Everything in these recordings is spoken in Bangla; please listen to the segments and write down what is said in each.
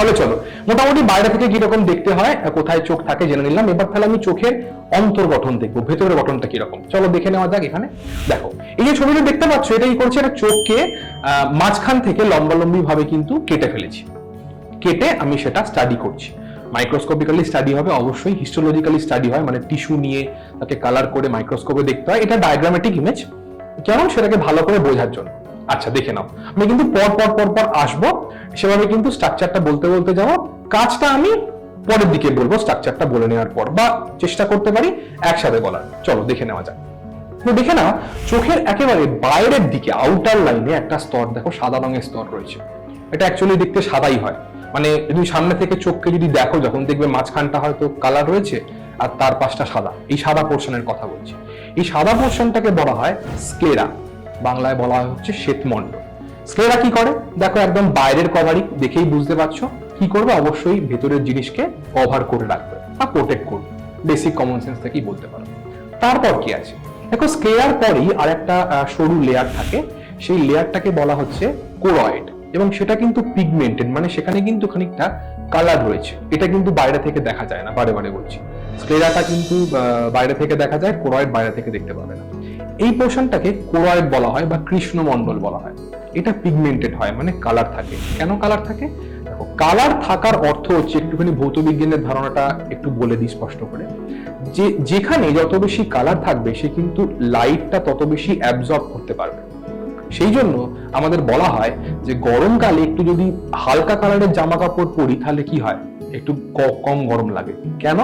তাহলে চলো, মোটামুটি বাইরে থেকে কীরকম দেখতে হয় কোথায় চোখ থাকে জেনে নিলাম। এবার তাহলে আমি চোখের অন্তর্গঠন দেখব, ভেতরের গঠনটা কীরকম। চলো দেখে নেওয়া যাক এখানে। দেখো, এই যে ছবিটা দেখতে পাচ্ছ, এটা কি করছে? এটা চোখকে মাঝখান থেকে লম্বালম্বি ভাবে কিন্তু কেটে ফেলেছি। কেটে আমি সেটা স্টাডি করছি। মাইক্রোস্কোপিক্যালি স্টাডি হবে, অবশ্যই। হিস্টোলজিক্যালি স্টাডি হয় মানে টিস্যু নিয়ে তাকে কালার করে মাইক্রোস্কোপে দেখতে হয়। এটা ডায়াগ্রামেটিক ইমেজ কেমন? সেটাকে ভালো করে বোঝার জন্য। আচ্ছা দেখে নাও। আমি কিন্তু পর পর পর পর আসব। সেভাবে কিন্তু স্ট্রাকচারটা বলতে বলতে যাব কাজটা আমি পরের দিকে বলব স্ট্রাকচারটা বলে নেওয়ার পর, বা চেষ্টা করতে পারি একসাথে বলার। চলো, দেখে নেওয়া যাক। তো দেখে নাও, চোখের একেবারে বাইরের দিকে আউটার লাইনে একটা স্তর, দেখো সাদা রঙের স্তর রয়েছে। এটা অ্যাকচুয়ালি দেখতে সাদাই হয়। মানে তুমি সামনে থেকে চোখকে যদি দেখো, যখন দেখবে মাঝখানটা হয়তো কালার রয়েছে, আর তার পাশটা সাদা। এই সাদা পোর্শনের কথা বলছি। এই সাদা পোর্শনটাকে বলা হয় স্ক্লেরা বাংলায় বলা হয় হচ্ছে শ্বেতমণ্ড স্ক্লেরা কি করে? দেখো একদম বাইরের কভারই দেখেই বুঝতে পারছ। কি করবে? অবশ্যই ভেতরের জিনিসকে কভার করে রাখবে বা প্রোটেক্ট করবে। বেসিক কমন সেন্স থেকেই বলতে পারো। তারপর কি আছে? দেখো স্ক্লেয়ার পরই আর একটা সরু লেয়ার থাকে। সেই লেয়ারটাকে বলা হচ্ছে কোরয়েড এবং সেটা কিন্তু পিগমেন্টেড মানে সেখানে কিন্তু খানিকটা কালার রয়েছে। এটা কিন্তু বাইরে থেকে দেখা যায় না, বারে বারে বলছি। স্ক্লেরাটা কিন্তু বাইরে থেকে দেখা যায় কোরয়েড বাইরে থেকে দেখতে পাবে না। এই পোর্শনটাকে কোরয়েড বলা হয় বা কৃষ্ণমণ্ডল বলা হয়। এটা পিগমেন্টেড হয় মানে কালার থাকে। কেন কালার থাকে? দেখো কালার থাকার অর্থ হচ্ছে একটুখানি ভৌত বিজ্ঞানের ধারণাটা একটু বলে দিই স্পষ্ট করে। যে, যেখানে যত বেশি কালার থাকবে, সে কিন্তু লাইটটা তত বেশি অ্যাবজর্ব করতে পারবে। সেই জন্য আমাদের বলা হয় যে গরমকালে একটু যদি হালকা কালারের জামা কাপড় পরি, তাহলে কি হয়? একটু কম গরম লাগে। কেন?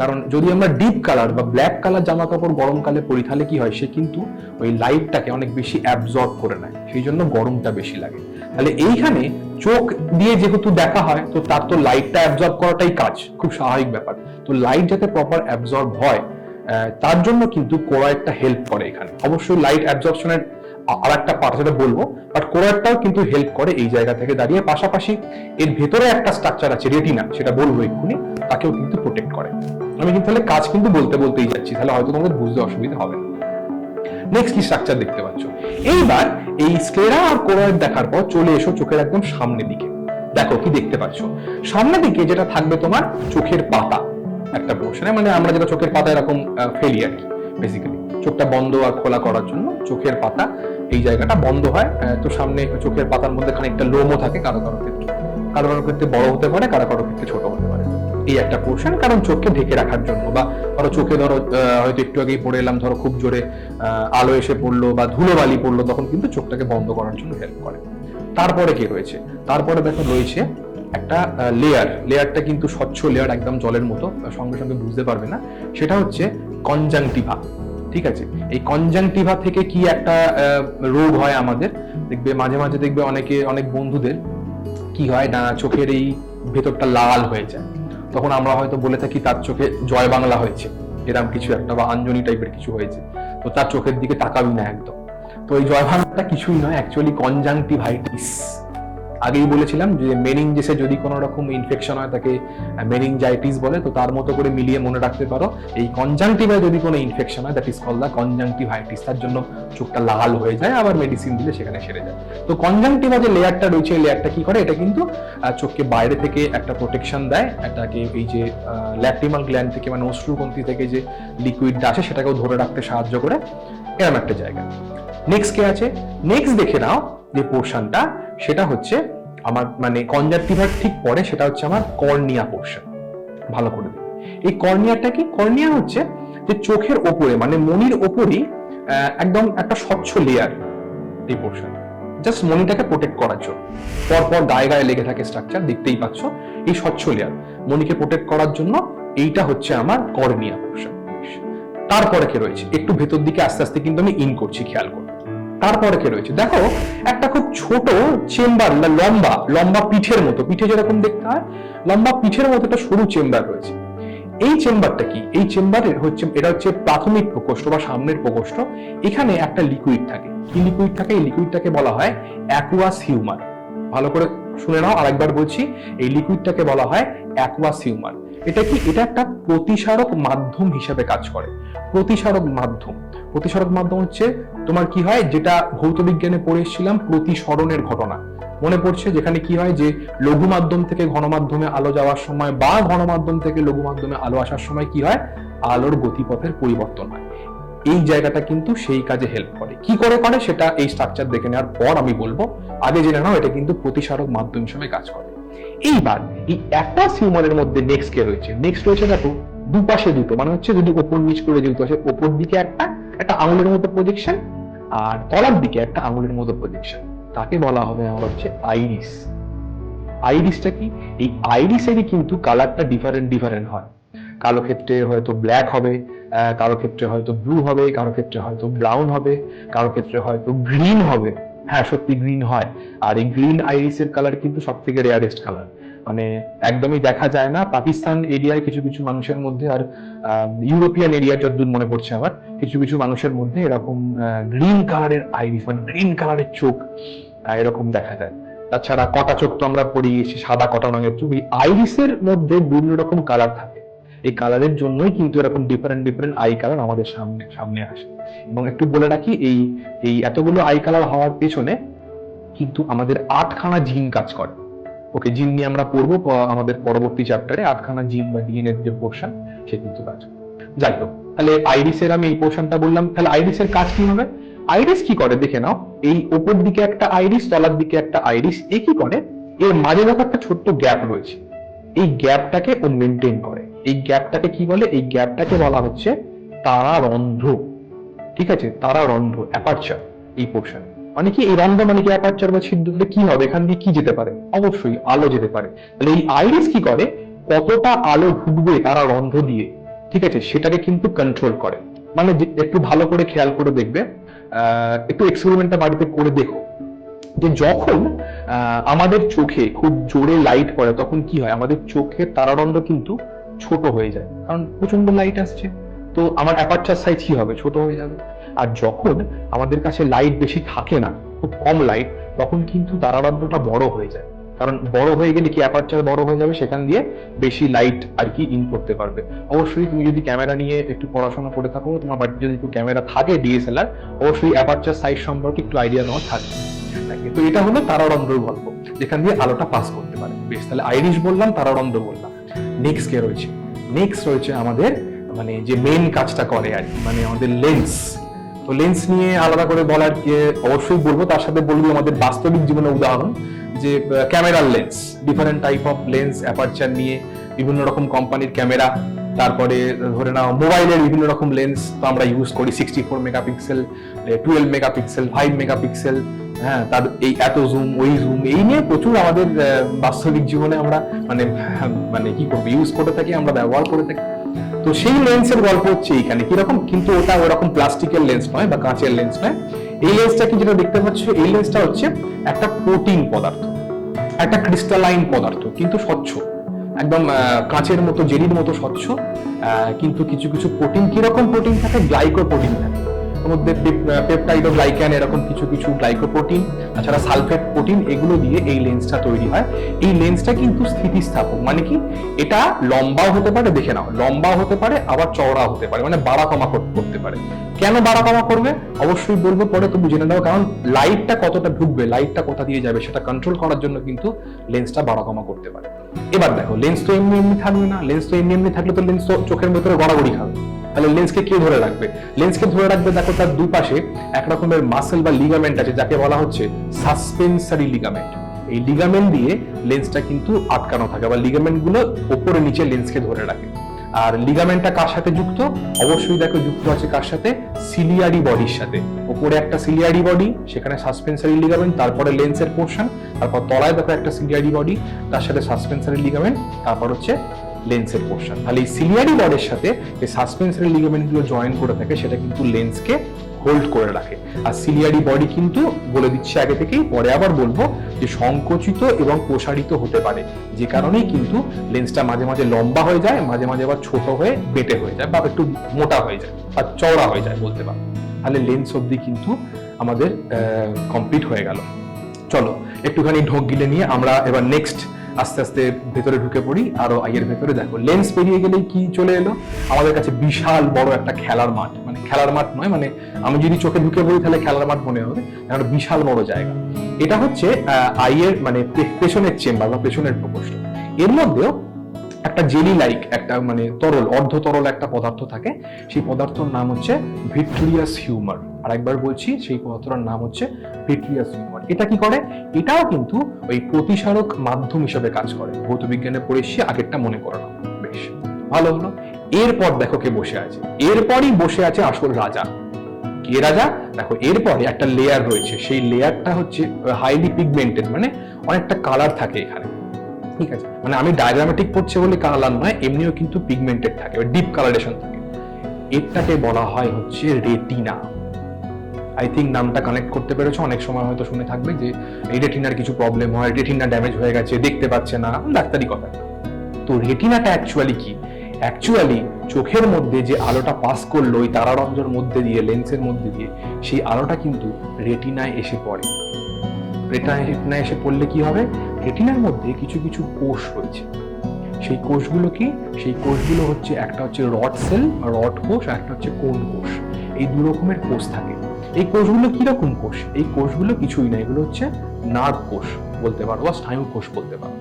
কারণ যদি আমরা ডিপ কালার বা ব্ল্যাক কালার জামা কাপড় গরমকালে পরি, তাহলে কি হয়? সে কিন্তু ওই লাইটটাকে অনেক বেশি অ্যাবজর্ব করে নেয়। সেই জন্য গরমটা বেশি লাগে। তাহলে এইখানে চোখ দিয়ে যেহেতু দেখা হয়, তো তার তো লাইটটা অ্যাবজর্ব করাটাই কাজ। খুব স্বাভাবিক ব্যাপার। তো লাইট যাতে প্রপার অ্যাবজর্ব হয় তার জন্য কিন্তু কোরয়েডটা হেল্প করে এখানে। অবশ্যই লাইট অ্যাবজর্পশনের আর একটা পার্ট সেটা বলব। বাট কোরয়েডটাও কিন্তু হেল্প করে এই জায়গা থেকে দাঁড়িয়ে। পাশাপাশি এর ভেতরে একটা স্ট্রাকচার আছে রেটিনা সেটা বলব এক্ষুনি, তাকেও কিন্তু প্রোটেক্ট করে। আমি কিন্তু তাহলে কাজ কিন্তু বলতে বলতেই যাচ্ছি, তাহলে হয়তো তোমাদের বুঝতে অসুবিধা হবে নেক্সট কি স্ট্রাকচার দেখতে পাচ্ছ? এইবার এই আর কোরয়েড দেখার পর চলে এসো চোখের একদম সামনের দিকে। দেখো কি দেখতে পাচ্ছ? সামনের দিকে যেটা থাকবে তোমার চোখের পাতা একটা পোর্শনে মানে আমরা যেটা চোখের পাতা এরকম ফেলি আর কি বেসিক্যালি চোখটা বন্ধ আর খোলা করার জন্য চোখের পাতা এই জায়গাটা বন্ধ হয় তো সামনে চোখের পাতার মধ্যে খানিকটা লোমও থাকে কারও কারও ক্ষেত্রে। কারও কারও ক্ষেত্রে বড় হতে পারে, কারও কারও ক্ষেত্রে ছোট হতে পারে। এই একটা পোর্শন কারণ চোখকে ঢেকে রাখার জন্য বা ধরো চোখে ধরো হয়তো একটু আগেই পড়ে এলাম, ধরো খুব জোরে আলো এসে পড়ল বা ধুলো বালি পড়ল, তখন কিন্তু চোখটাকে বন্ধ করার জন্য হেল্প করে। তারপরে কি রয়েছে? তারপরে দেখো রয়েছে একটা লেয়ার লেয়ারটা কিন্তু স্বচ্ছ লেয়ার একদম জলের মতো সঙ্গে সঙ্গে বুঝতে পারবে না। সেটা হচ্ছে কনজাংটিভা ঠিক আছে? এই কনজাংটিভা থেকে কি একটা রোগ হয় আমাদের? দেখবে মাঝে মাঝে দেখবে অনেকে, অনেক বন্ধুদের কি হয়, না, চোখের এই ভেতরটা লাল হয়ে যায়। তখন আমরা হয়তো বলে থাকি তার চোখে জয় বাংলা হয়েছে। এরকম কিছু একটা বা আঞ্জনি টাইপের কিছু হয়েছে। তো তার চোখের দিকে তাকাবি না একদম। তো এই জয় বাংলাটা কিছুই নয় অ্যাকচুয়ালি কনজাংটিভাইটিস আগেই বলেছিলাম যে মেনিনজেসে যদি কোনো রকম ইনফেকশন হয়, তাকে মেনিনজাইটিস বলে, তো তার মতো করে মিলিয়ে মনে রাখতে পারো। এই কনজাংটিভায় যদি কোনো ইনফেকশন হয় that is call the conjunctivitis তার জন্য চোখটা লাল হয়ে যায়, আবার মেডিসিন দিলে সেখানে সেরে যায়। তো কনজাংটিভা যে লেয়ারটা রয়েছে, এই লেয়ারটা কি করে? এটা কিন্তু চোখকে বাইরে থেকে একটা প্রোটেকশন দেয়। এটাকে এই যে ল্যাক্রিমাল গ্ল্যান্ড থেকে মানে অশ্রুগ্রন্থি থেকে যে লিকুইডটা আসে, সেটাকেও ধরে রাখতে সাহায্য করে এরকম একটা জায়গা নেক্সট কে আছে? নেক্সট দেখে নাও যে পোর্শনটা সেটা হচ্ছে আমার মানে কনজাক্টিভার ঠিক পরে সেটা হচ্ছে আমার কর্নিয়া পোর্শন ভালো করে দিই এই কর্নিয়াটা কি? কর্নিয়া হচ্ছে যে চোখের ওপরে মানে মনির ওপরই একদম একটা স্বচ্ছ লেয়ার এই পোর্শন জাস্ট মনিটাকে প্রোটেক্ট করার জন্য। পরপর গায়ে গায়ে লেগে থাকে স্ট্রাকচার দেখতেই পাচ্ছ এই স্বচ্ছ লেয়ার মনিকে প্রোটেক্ট করার জন্য এইটা হচ্ছে আমার কর্নিয়া পোর্শন তারপরে কে রয়েছে? একটু ভেতর দিকে আস্তে আস্তে কিন্তু আমি ইন করছি, খেয়াল করো। তারপরে কে রয়েছে? দেখো, একটা খুব ছোট চেম্বার বা লম্বা লম্বা পিঠের মতো, পিঠে যেরকম দেখতে হয়, লম্বা পিঠের মতো একটা সরু চেম্বার রয়েছে। এই চেম্বারটা কি? এই চেম্বারের হচ্ছে, এটা হচ্ছে প্রাথমিক প্রকোষ্ঠ বা সামনের প্রকোষ্ঠ। এখানে একটা লিকুইড থাকে। কি লিকুইড থাকে? এই লিকুইডটাকে বলা হয় অ্যাকুয়াস হিউমার ভালো করে শুনে নাও, আরেকবার বলছি, এই লিকুইডটাকে বলা হয় অ্যাকুয়াস হিউমার এটা কি, এটা একটা প্রতিসারক মাধ্যম হিসেবে কাজ করে। প্রতিসারক মাধ্যম। প্রতিসারক মাধ্যম হচ্ছে তোমার কি হয়, যেটা ভৌত বিজ্ঞানে পড়ে এসেছিলাম, প্রতিসরণের ঘটনা। মনে পড়ছে যেখানে কি হয় যে লঘু মাধ্যম থেকে ঘন মাধ্যমে আলো যাওয়ার সময় বা ঘন মাধ্যম থেকে লঘু মাধ্যমে আলো আসার সময় কি হয়, আলোর গতিপথের পরিবর্তন হয়। এই জায়গাটা কিন্তু সেই কাজে হেল্প করে। কি করে করে সেটা এই স্ট্রাকচার দেখে নেওয়ার পর আমি বলব। আগে জেনে নাও, এটা কিন্তু প্রতিসারক মাধ্যম হিসেবে কাজ করে। এইবার এই একটা সিউমারের মধ্যে নেক্সট কে রয়েছে নেক্সট রয়েছে দেখো, দুপাশে দুটো মানে হচ্ছে যদি ওপর নিচ করে যেহেতু আছে, ওপর দিকে একটা একটা আঙুলের মতো প্রজেকশন আর তলার দিকে একটা আঙুলের মতো প্রজেকশন তাকে বলা হবে আমার হচ্ছে আইরিস আইরিসটা কি? এই আইরিসেরই কিন্তু কালারটা ডিফারেন্ট ডিফারেন্ট হয়। কারও ক্ষেত্রে হয়তো ব্ল্যাক হবে কারও ক্ষেত্রে হয়তো ব্লু হবে, কারও ক্ষেত্রে হয়তো ব্রাউন হবে, কারও ক্ষেত্রে হয়তো গ্রিন হবে। হ্যাঁ সত্যি গ্রিন হয়। আর এই গ্রিন আইরিসের কালার কিন্তু সব থেকে রেয়ারেস্ট কালার মানে একদমই দেখা যায় না, পাকিস্তান এরিয়ায় কিছু কিছু মানুষের মধ্যে আর ইউরোপিয়ান এরিয়া যতদূর মনে পড়ছে আমার, কিছু কিছু মানুষের মধ্যে এরকম গ্রিন কালারের আইরিস মানে গ্রিন কালারের চোখ এরকম দেখা যায়। তাছাড়া কটা চোখ তো আমরা পড়িয়েছি সাদা, কটা রঙের চোখ, এই আইরিসের মধ্যে বিভিন্ন রকম কালার থাকে। এই কালারের জন্যই কিন্তু এরকম ডিফারেন্ট ডিফারেন্ট আই কালার আমাদের সামনে সামনে আসে। এবং একটু বলে রাখি, এই এই এতগুলো আই কালার হওয়ার পেছনে কিন্তু আমাদের আটখানা জিন কাজ করে। ওকে জিন নিয়ে আমরা পড়ব আমাদের পরবর্তী চ্যাপ্টারে আটখানা জিন বা ডিএনএর যে পোর্শন সে কিন্তু কাজ যাই হোক, তাহলে আইরিসের আমি এই পোর্শনটা বললাম। তাহলে আইরিসের কাজ কি হবে? আইরিস কি করে? দেখে নাও, এই ওপর দিকে একটা আইরিস তলার দিকে একটা আইরিস এ কি করে? এর মাঝে দেখো একটা ছোট্ট গ্যাপ রয়েছে। এই গ্যাপটাকে ও মেনটেন করে। এই গ্যাপটাকে কি বলে? এই গ্যাপটাকে বলা হচ্ছে তারা রন্ধ্র। ঠিক আছে? তারা রন্ধ্র অ্যাপারচার এই পোর্শন মানে কি? এই রন্ধ্র মানে কি অ্যাপারচার বা ছিদ্রটা কি হবে? এখান দিয়ে কি যেতে পারে? অবশ্যই আলো যেতে পারে। তাহলে এই আইরিস কি করে? কতটা আলো ঢুকবে তারা রন্ধ্র দিয়ে? ঠিক আছে? সেটাকে কিন্তু কন্ট্রোল করে। মানে একটু ভালো করে খেয়াল করে দেখবে। একটু এক্সপেরিমেন্টটা বাড়িতে করে দেখো। যে যখন আমাদের চোখে খুব জোরে লাইট পড়ে, তখন কি হয়? আমাদের চোখের তারারন্ধ্র কিন্তু ছোট হয়ে যায়। কারণ প্রচণ্ড লাইট আসছে। তো আমার অ্যাপারচার সাইজ কি হবে? ছোট হয়ে যাবে। আর যখন আমাদের কাছে লাইট বেশি থাকে না, খুব কম লাইট তখন কিন্তু তারারন্ধ্রটা বড় হয়ে যায়। কারণ বড় হয়ে গেলে কি অ্যাপারচার বড় হয়ে যাবে? সেখান দিয়ে বেশি লাইট আর কি ইন করতে পারবে। অবশ্যই তুমি যদি ক্যামেরা নিয়ে একটু পড়াশোনা করে থাকো, তোমার বাড়িতে যদি একটু ক্যামেরা থাকে ডিএসএলআর অবশ্যই অ্যাপারচার সাইজ সম্পর্কে একটু আইডিয়া নেওয়া থাকবে। থাকে। তো এটা হলো তারারন্ধ্রের গল্প, যেখান দিয়ে আলোটা পাস করতে পারে। বেশ, তাহলে আইরিশ বললাম, তারারন্ধ্র বললাম। নেক্সট কে রয়েছে? নেক্সট রয়েছে আমাদের মানে যে মেন কাজটা করে আর মানে আমাদের লেন্স তো লেন্স নিয়ে আলাদা করে বলার অবশ্যই বলব, তার সাথে বলব আমাদের বাস্তবিক জীবনের উদাহরণ, যে ক্যামেরার lens different type of lens aperture নিয়ে বিভিন্ন রকম কোম্পানির ক্যামেরা তারপরে ধরে নাও মোবাইলের বিভিন্ন রকম লেন্স তো আমরা ইউজ করি sixty four megapixel twelve megapixel five megapixel হ্যাঁ তার এই এত জুম ওই জুম এই নিয়ে প্রচুর আমাদের বাস্তবিক জীবনে আমরা মানে মানে কি করব ইউজ করে থাকি, আমরা ব্যবহার করে থাকি। তো সেই লেন্সের গল্প হচ্ছে এইখানে। কীরকম? কিন্তু ওটা ওরকম প্লাস্টিকের লেন্স নয় বা কাঁচের লেন্স নয়। এই লেন্সটা কি যেটা দেখতে পাচ্ছ? এই লেন্সটা হচ্ছে একটা প্রোটিন পদার্থ, একটা ক্রিস্টালাইন পদার্থ, কিন্তু স্বচ্ছ। একদম কাঁচের মতো জেলির মতো স্বচ্ছ। কিন্তু কিছু কিছু প্রোটিন কীরকম প্রোটিন থাকে? গ্লাইকো প্রোটিন থাকে। মধ্যে পেপটাইড ও গ্লাইক্যান এরকম কিছু কিছু গ্লাইকোপ্রোটিন তাছাড়া সালফেট প্রোটিন এগুলো দিয়ে এই লেন্সটা তৈরি হয়। এই লেন্সটা কিন্তু স্থিতিস্থাপক মানে কি? এটা লম্বাও হতে পারে, দেখে নাও, লম্বাও হতে পারে, আবার চওড়া হতে পারে মানে বাড়া কমা করতে পারে। কেন বাড়া কমা করবে? অবশ্যই বলব, পরে তো বুঝে নেব কারণ লাইটটা কতটা ঢুকবে লাইটটা কোথা দিয়ে যাবে, সেটা কন্ট্রোল করার জন্য কিন্তু লেন্সটা বাড়া কমা করতে পারে। এবার দেখো লেন্স তো এমনি এমনি থাকবে না লেন্স তো এমনি এমনি থাকলে তো লেন্স তো চোখের ভেতরে গড়াগড়ি খাবে। তাহলে লেন্সকে কে ধরে রাখবে? লেন্সকে ধরে রাখবে দেখো তার দুপাশে এক রকমের মাসেল বা লিগামেন্ট আছে, যাকে বলা হচ্ছে সাসপেন্সারি লিগামেন্ট এই লিগামেন্ট দিয়ে লেন্সটা কিন্তু আটকানো থাকে বা লিগামেন্টগুলো ওপরে নিচে লেন্সকে ধরে রাখে। আর লিগামেন্টটা কার সাথে যুক্ত? অবশ্যই দেখো যুক্ত আছে কার সাথে? সিলিয়ারি বডির সাথে। ওপরে একটা সিলিয়ারি বডি সেখানে সাসপেন্সারি লিগামেন্ট তারপরে লেন্সের পোর্শন তারপর তলায় দেখো একটা সিলিয়ারি বডি তার সাথে সাসপেন্সারি লিগামেন্ট তারপর হচ্ছে লেন্সের পোর্শন তাহলে এই সিলিয়ারি বডির সাথে এই সাসপেন্সারি লিগামেন্টগুলো জয়েন করে থাকে, সেটা কিন্তু লেন্সকে হোল্ড করে রাখে। আর সিলিয়ারি বডি কিন্তু বলে দিচ্ছি আগে থেকেই, পরে আবার বলব যে সংকুচিত এবং প্রসারিত হতে পারে। যে কারণেই কিন্তু লেন্সটা মাঝে মাঝে লম্বা হয়ে যায়, মাঝে মাঝে আবার ছোট হয়ে বেটে হয়ে যায় বা একটু মোটা হয়ে যায় বা চওড়া হয়ে যায় বলতে পারো। তাহলে লেন্স অবধি কিন্তু আমাদের কমপ্লিট হয়ে গেল। চলো, একটুখানি ঢোক গিলে নিয়ে আমরা এবার নেক্সট আস্তে আস্তে ভেতরে ঢুকে পড়ি, আরও আইয়ের ভেতরে। দেখো লেন্স পেরিয়ে গেলেই কি চলে এলো? আমাদের কাছে বিশাল বড় একটা খেলার মাঠ। মানে খেলার মাঠ নয় মানে আমি যদি চোখে ঢুকে পড়ি, তাহলে খেলার মাঠ মনে হবে। একটা বিশাল বড় জায়গা। এটা হচ্ছে আইয়ের মানে পেছনের চেম্বার বা পেছনের প্রকোষ্ঠ। এর মধ্যেও একটা জেলি লাইক একটা মানে তরল অর্ধ তরল একটা পদার্থ থাকে। সেই পদার্থর নাম হচ্ছে ভিট্রিয়াস হিউমার। আর একবার বলছি, সেই পদার্থটার নাম হচ্ছে ভিট্রিয়াস হিউমার। এটা কি করে? এটাও কিন্তু ওই প্রতিসারক মাধ্যম হিসেবে কাজ করে। ভৌত বিজ্ঞানে পড়ে এসে আগেরটা মনে করো না। বেশ, ভালো হলো। এরপর দেখো কে বসে আছে। এরপরই বসে আছে আসল রাজা। কে রাজা? দেখো, এরপরে একটা লেয়ার রয়েছে। সেই লেয়ারটা হচ্ছে হাইলি পিগমেন্টেড মানে অনেকটা কালার থাকে এখানে। ঠিক আছে? মানে আমি ডায়াগ্রামেটিক পড়ছে বলে কালার নয়, এমনিও কিন্তু পিগমেন্টেড থাকে ডিপ কালারেশন থাকে। এটাকে বলা হয় হচ্ছে রেটিনা আই থিঙ্ক নামটা কানেক্ট করতে পেরেছ, অনেক সময় হয়তো শুনে থাকবে যে এই রেটিনার কিছু প্রবলেম হয় রেটিনা ড্যামেজ হয়ে গেছে, দেখতে পাচ্ছে না, ডাক্তারি কথা। তো রেটিনাটা অ্যাকচুয়ালি কি? অ্যাকচুয়ালি চোখের মধ্যে যে আলোটা পাস করল, ওই তারারঞ্জর মধ্যে দিয়ে লেন্সের মধ্যে দিয়ে, সেই আলোটা কিন্তু রেটিনায় এসে পড়ে। রেটিনায় রেটিনায় এসে পড়লে কি হবে? রেটিনার মধ্যে কিছু কিছু কোষ রয়েছে। সেই কোষগুলো কি? সেই কোষগুলো হচ্ছে একটা হচ্ছে রড সেল রড কোষ, আর একটা হচ্ছে কোন কোষ। এই দু রকমের কোষ থাকে। এই কোষগুলো কি রকম কোষ? এই কোষগুলো কিছুই না, এগুলো হচ্ছে নার্ভ কোষ বলতে পারো, বা স্নায়ু কোষ বলতে পারো।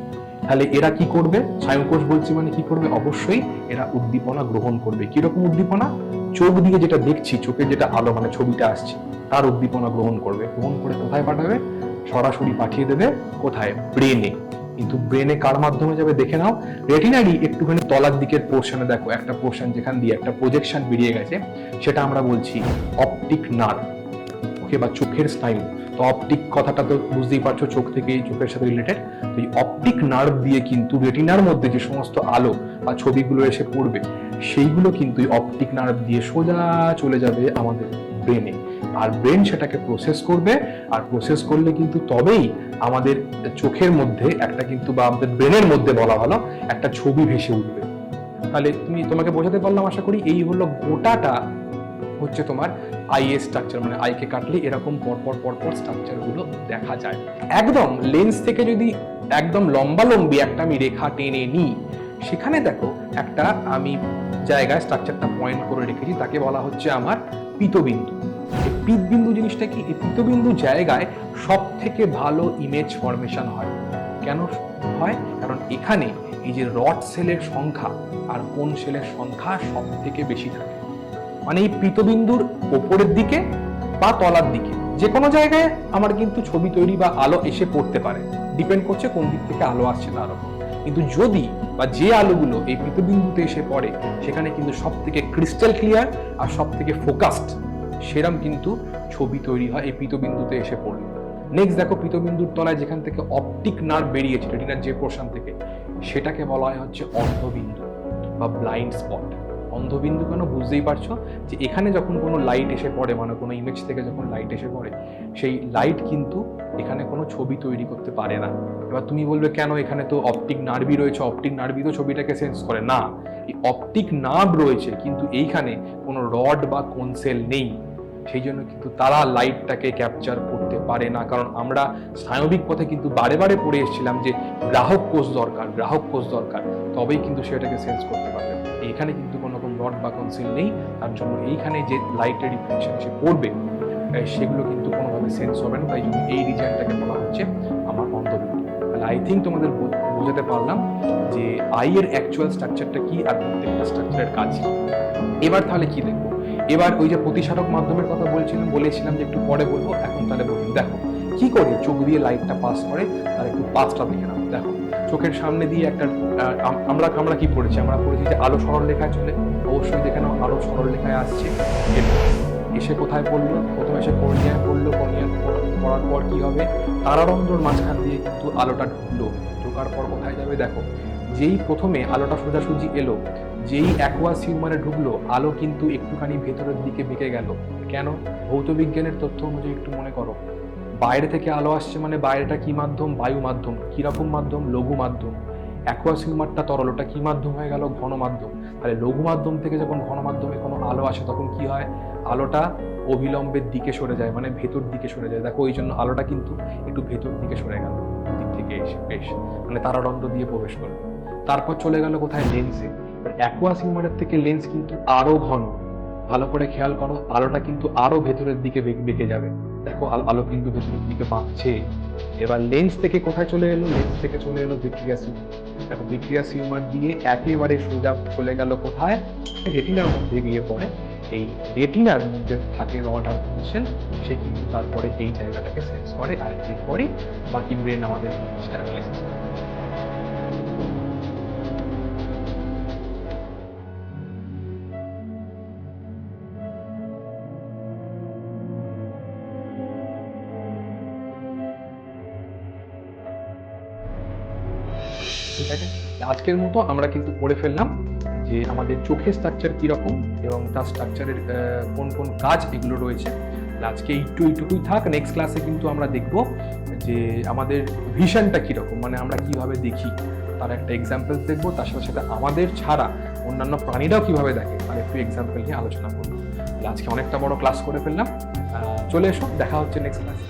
তাহলে এরা কি করবে? স্নায়ু কোষ বলছি মানে কি করবে? অবশ্যই এরা উদ্দীপনা গ্রহণ করবে। কীরকম উদ্দীপনা? চোখ দিয়ে যেটা দেখছি চোখে যেটা আলো মানে ছবিটা আসছে, তার উদ্দীপনা গ্রহণ করবে। গ্রহণ করে কোথায় পাঠাবে? সরাসরি পাঠিয়ে দেবে, কোথায়? ব্রেনে কিন্তু ব্রেনে কার মাধ্যমে যাবে দেখে নাও। রেটিনারই একটুখানি তলার দিকের পোর্শনে দেখো, একটা পোর্শন যেখান দিয়ে একটা প্রজেকশন বেরিয়ে গেছে, সেটা আমরা বলছি অপটিক নার্ভ ওকে, বা চোখের স্নায়ু তো অপটিক কথাটা তো বুঝতেই পারছ, চোখ থেকে চোখের সাথে রিলেটেড তো এই অপটিক নার্ভ দিয়ে কিন্তু রেটিনার মধ্যে যে সমস্ত আলো বা ছবিগুলো এসে পড়বে, সেইগুলো কিন্তু অপটিক নার্ভ দিয়ে সোজা চলে যাবে আমাদের ব্রেনে আর ব্রেন সেটাকে প্রসেস করবে, আর প্রসেস করলে কিন্তু তবেই আমাদের চোখের মধ্যে একটা কিন্তু বা আমাদের ব্রেনের মধ্যে বলা ভালো, একটা ছবি ভেসে উঠবে। তাহলে তুমি, তোমাকে বোঝাতে পারলাম আশা করি, এই হলো গোটাটা হচ্ছে তোমার আইএ স্ট্রাকচার মানে আইকে কাটলে এরকম পরপর পরপর স্ট্রাকচারগুলো দেখা যায়। একদম লেন্স থেকে যদি একদম লম্বা লম্বি একটা আমি রেখা টেনে নিই, সেখানে দেখো একটা আমি জায়গায় স্ট্রাকচারটা পয়েন্ট করে রেখেছি, তাকে বলা হচ্ছে আমার পিতবিন্দু। পিতবিন্দু জিনিসটা কি? এই পিতবিন্দু জায়গায় সব থেকে ভালো ইমেজ ফরমেশন হয়। কেন হয়? কারণ এখানে এই যে রড সেলের সংখ্যা আর কোন সেলের সংখ্যা সব থেকে বেশি থাকে। মানে এই পৃতবিন্দুর ওপরের দিকে বা তলার দিকে। যে কোনো জায়গায় আমার কিন্তু ছবি তৈরি বা আলো এসে পড়তে পারে। ডিপেন্ড করছে কোন দিক থেকে আলো আসছে তার উপর কিন্তু যদি বা যে আলোগুলো এই পৃতবিন্দুতে এসে পড়ে, সেখানে কিন্তু সব থেকে ক্রিস্টাল ক্লিয়ার আর সব থেকে ফোকাসড সেরম কিন্তু ছবি তৈরি হয় এই পৃতবিন্দুতে এসে পড়লে। নেক্সট দেখো পৃতবিন্দুর তলায় যেখান থেকে অপটিক নার্ভ বেরিয়েছে রেটিনার যে পোর্শন থেকে, সেটাকে বলা হয় হচ্ছে অন্ধবিন্দু বা ব্লাইন্ড স্পট অন্ধবিন্দু কেন বুঝতেই পারছ? যে এখানে যখন কোনো লাইট এসে পড়ে মানে কোনো ইমেজ থেকে যখন লাইট এসে পড়ে, সেই লাইট কিন্তু এখানে কোনো ছবি তৈরি করতে পারে না। এবার তুমি বলবে, কেন এখানে তো অপটিক নার্ভই রয়েছে? অপটিক নার্ভই তো ছবিটাকে সেন্স করে। না, এই অপটিক নার্ভ রয়েছে, কিন্তু এইখানে কোনো রড বা কোন সেল নেই। সেই জন্য কিন্তু তারা লাইটটাকে ক্যাপচার করতে পারে না। কারণ আমরা স্নায়বিক পথে কিন্তু বারে বারে পড়ে এসেছিলাম যে গ্রাহক কোষ দরকার, গ্রাহক কোষ দরকার। তবেই কিন্তু সেটাকে সেন্স করতে পারবে। এখানে কিন্তু কোনো রকম রড বা কনসিল নেই। তার জন্য এইখানে যে লাইটের রিফ্লেকশন এসে পড়বে সেগুলো কিন্তু কোনোভাবে সেন্স হবে না। তাই জন্য এই রিজনটাকে বলা হচ্ছে আমার অন্ধবিন্দু তাহলে আই থিঙ্ক তোমাদের বোঝাতে পারলাম যে আই এর অ্যাকচুয়াল স্ট্রাকচারটা কি আর প্রত্যেকটা স্ট্রাকচারের কাজ এবার তাহলে কি দেখব? এবার ওই যে প্রতিসারক মাধ্যমের কথা বলছিলাম, বলেছিলাম যে একটু পরে বলব, এখন তাহলে বলুন। দেখো, কি করে চোখ দিয়ে লাইটটা পাস করে তার একটু পাঁচটা দেখে নাও। দেখো, চোখের সামনে দিয়ে একটা আমরা আমরা কি পড়েছি? আমরা পড়েছি যে আলো সরল লেখায় চলে। অবশ্যই দেখে নাও, আলো সরল লেখায় আসছে। এসে কোথায় পড়ল? প্রথমে এসে কর্নিয়ায় পড়ল। কর্নিয়ায় পড়ার পর কি হবে? তারারন্ধ্রর মাঝখান দিয়ে কিন্তু আলোটা ঢুকলো। ঢোকার পর কোথায় যাবে? দেখো, যেই প্রথমে আলোটা সোজাসুজি এলো যেই অ্যাকোয়াস হিউমারে ঢুকলো, আলো কিন্তু একটুখানি ভেতরের দিকে বেঁকে গেল। কেন? ভৌত বিজ্ঞানের তথ্য অনুযায়ী একটু মনে করো। বাইরে থেকে আলো আসছে মানে বাইরেটা কি মাধ্যম? বায়ু মাধ্যম। কীরকম মাধ্যম? লঘু মাধ্যম। অ্যাকোয়াস হিউমারটা তরল ওটা কি মাধ্যম হয়ে গেল? ঘন মাধ্যম। তাহলে লঘু মাধ্যম থেকে যখন ঘন মাধ্যমে কোনো আলো আসে, তখন কি হয়? আলোটা অবিলম্বের দিকে সরে যায় মানে ভেতর দিকে সরে যায়। দেখো ওই জন্য আলোটা কিন্তু একটু ভেতর দিকে সরে গেল। দিক থেকে এসে, বেশ। মানে তারাদণ্ড দিয়ে প্রবেশ করল। তারপর চলে গেল কোথায়? লেন্সে। অ্যাকোয়াস হিউমারের থেকে লেন্স কিন্তু আরও ঘন। ভালো করে খেয়াল করো, আলোটা কিন্তু আরও ভেতরের দিকে বেঁকে যাবে। দেখো, আলো- কিন্তু ভেতরের দিকে বাঁকছে। এবার লেন্স থেকে কোথায় চলে এলো? লেন্স থেকে চলে এলো ভিট্রিয়াস দেখো ভিট্রিয়াস হিউমার দিয়ে একেবারে সোজা চলে গেল কোথায়? রেটিনার মধ্যে গিয়ে পড়ে। এই রেটিনার মধ্যে থাকে রডার ফাংশন সে কিন্তু তারপরে এই জায়গাটাকে সেন্স করে আর এরপরে বাকি ব্রেন আমাদের করে। ঠিক আছে আজকের মতো আমরা কিন্তু পড়ে ফেললাম যে আমাদের চোখের স্ট্রাকচার কীরকম এবং তার স্ট্রাকচারের কোন কোন কাজ এগুলো রয়েছে। আজকে একটু এইটুকুই থাক নেক্সট ক্লাসে কিন্তু আমরা দেখব যে আমাদের ভিশনটা কীরকম মানে আমরা কীভাবে দেখি। তার একটা এক্সাম্পল দেখব, তার সাথে সাথে আমাদের ছাড়া অন্যান্য প্রাণীরাও কীভাবে দেখে, তার একটু এক্সাম্পল নিয়ে আলোচনা করব। আজকে অনেকটা বড় ক্লাস করে ফেললাম। চলে এসো, দেখা হচ্ছে নেক্সট ক্লাসে